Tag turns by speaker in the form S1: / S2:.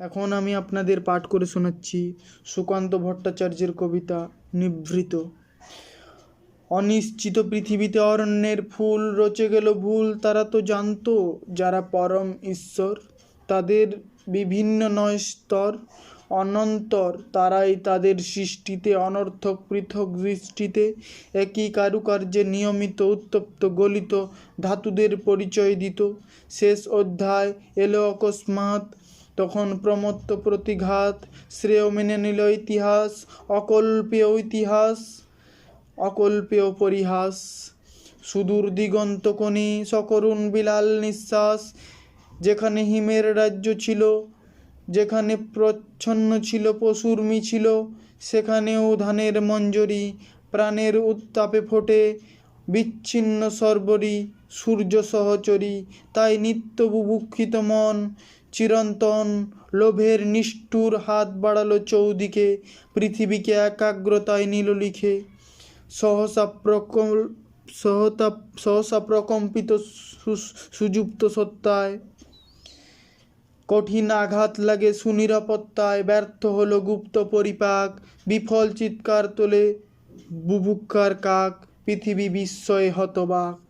S1: এখন আমি আপনাদের পাঠ করে শোনাচ্ছি সুকান্ত ভট্টাচার্যের কবিতা নিভৃত। অনিশ্চিত পৃথিবীতে অরণ্যের ফুল রচে গেল ভুল, তারা তো জানতো যারা পরম ঈশ্বর। তাদের বিভিন্ন নয় স্তর, অনন্তর তারাই তাদের সৃষ্টিতে, অনর্থক পৃথক দৃষ্টিতে একই কারুকার্যে নিয়মিত, উত্তপ্ত, গলিত, ধাতুদের পরিচয় দিত। শেষ অধ্যায়, এলো অকস্মাৎ তখন প্রমত্ত প্রতিঘাত, শ্রেয় মেনে নিল ইতিহাস, অকল্পীয় ইতিহাস, অকল্পীয় পরিহাস। সুদূর দিগন্ত কোণে, সকরুণ বিলাল নিঃশ্বাস, যেখানে হিমের রাজ্য ছিল, যেখানে প্রচ্ছন্ন ছিল, পশুর মিছিল, সেখানেও ধানের মঞ্জরি, প্রাণের উত্তাপে ফোটে, বিচ্ছিন্ন সর্বরি, সূর্য সহচরী, তাই নিত্য বুভুক্ষিত মন চিরন্তন লোভের নিষ্ঠুর হাত বাড়ালো চৌদিকে, পৃথিবীকে একাগ্রতায় নিল লিখে। সহসা প্রকল, সহতা, সহসা প্রকম্পিত সুযুক্ত সত্তায়। কঠিন আঘাত লাগে সুনিরাপত্তায়, ব্যর্থ হলো গুপ্ত পরিপাক, বিফল চিৎকার তোলে বুভুক্ষার কাক, পৃথিবী বিস্ময়ে হতবাক।